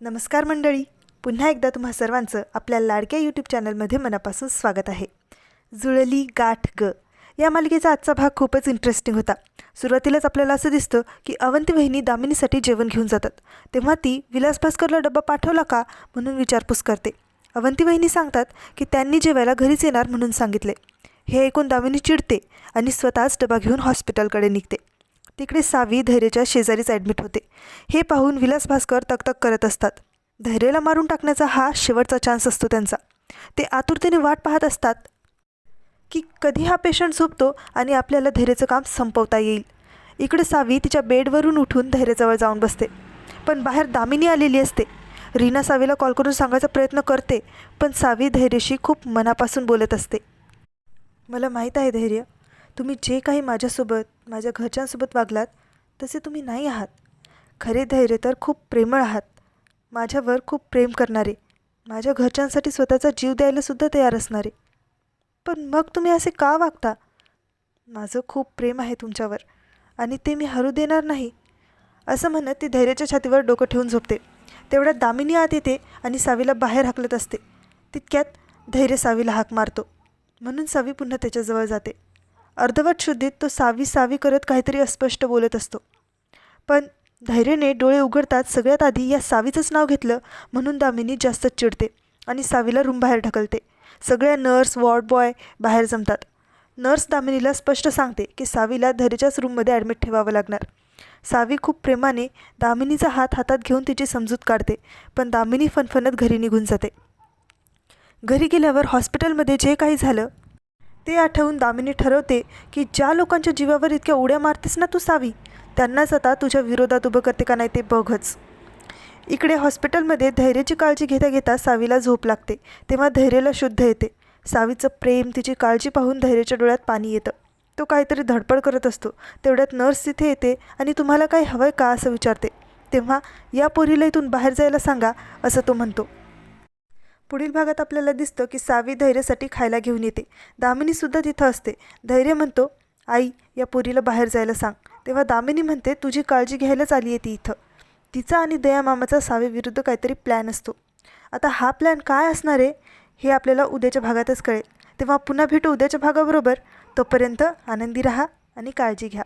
नमस्कार मंडळी. पुन्हा एकदा तुम्हा सर्वांचं आपल्या लाडक्या यूट्यूब चॅनलमध्ये मनापासून स्वागत आहे. जुळली गाठ ग. या मालिकेचा आजचा भाग खूपच इंटरेस्टिंग होता. सुरुवातीलाच आपल्याला असं दिसतं की अवंती वहिनी दामिनीसाठी जेवण घेऊन जातात. तेव्हा ती विलास भास्करला डब्बा पाठवला का म्हणून विचारपूस करते. अवंती वहिनी सांगतात की त्यांनी जेवायला घरीच येणार म्हणून सांगितले. हे ऐकून दामिनी चिडते आणि स्वतःच डबा घेऊन हॉस्पिटलकडे निघते. तिकडे सावी धैर्यच्या शेजारीच ॲडमिट होते. हे पाहून विलास भास्कर तकतक करत असतात. धैर्यला मारून टाकण्याचा हा शेवटचा चान्स असतो त्यांचा. ते आतुरतेने वाट पाहत असतात की कधी हा पेशंट झोपतो आणि आपल्याला धैर्यचं काम संपवता येईल. इकडे सावी तिच्या बेडवरून उठून धैर्यजवळ जाऊन बसते. पण बाहेर दामिनी आलेली असते. रीना सावीला कॉल करून सांगायचा प्रयत्न करते पण सावी धैर्यशी खूप मनापासून बोलत असते. मला माहीत आहे धैर्य. तुम्ही जे काही माझ्यासोबत माझ्या घरच्यांसोबत वागलात तसे तुम्ही नाही आहात. खरे धैर्य तर खूप प्रेमळ आहात. माझ्यावर खूप प्रेम करणारे माझ्या घरच्यांसाठी स्वतःचा जीव द्यायलासुद्धा तयार असणारे. पण मग तुम्ही असे का वागता? माझं खूप प्रेम आहे तुमच्यावर आणि ते मी हरू देणार नाही. असं म्हणत ती धैर्याच्या छातीवर डोकं ठेवून झोपते. तेवढ्यात दामिनी आत येते आणि सावीला बाहेर हाकलत असते. तितक्यात धैर्य सावीला हाक मारतो. म्हणून सावी पुन्हा त्याच्याजवळ जाते. अर्धवट शुद्धीत तो सावी सावी करत काहीतरी अस्पष्ट बोलत असतो. पण धैर्यने डोळे उघडताच सगळ्यात आधी या सावीचंच नाव घेतलं म्हणून दामिनी जास्त चिडते आणि सावीला रूम बाहेर ढकलते. सगळ्या नर्स वॉर्ड बॉय बाहेर जमतात. नर्स दामिनीला स्पष्ट सांगते की सावीला धैर्यच्याच रूममध्ये ॲडमिट ठेवावं लागणार. सावी खूप प्रेमाने दामिनीचा हात हातात घेऊन तिची समजूत काढते पण दामिनी फनफनत घरी निघून जाते. घरी गेल्यावर हॉस्पिटलमध्ये जे काही झालं ते आठवून दामिनी ठरवते की ज्या लोकांच्या जीवावर इतक्या उड्या मारतेस ना तू सावी त्यांनाच आता तुझ्या विरोधात उभं करते का नाही ते बघच. इकडे हॉस्पिटलमध्ये धैर्याची काळजी घेता घेता सावीला झोप लागते तेव्हा धैर्याला शुद्ध येते. सावीचं प्रेम तिची काळजी पाहून धैर्याच्या डोळ्यात पाणी येतं. तो काहीतरी धडपड करत असतो. तेवढ्यात नर्स तिथे येते आणि तुम्हाला काही हवं आहे का असं विचारते. तेव्हा या पोरीला इथून बाहेर जायला सांगा असं तो म्हणतो. पुढील भागात आपल्याला दिसतं की सावी धैर्यासाठी खायला घेऊन येते. दामिनीसुद्धा तिथं असते. धैर्य म्हणतो आई या पोरीला बाहेर जायला सांग. तेव्हा दामिनी म्हणते तुझी काळजी घ्यायलाच आली आहे ती इथं. तिचा आणि दया मामाचा काहीतरी प्लॅन असतो. आता हा प्लॅन काय असणार आहे हे आपल्याला उद्याच्या भागातच कळेल. तेव्हा पुन्हा भेटू उद्याच्या भागाबरोबर. तोपर्यंत आनंदी राहा आणि काळजी घ्या.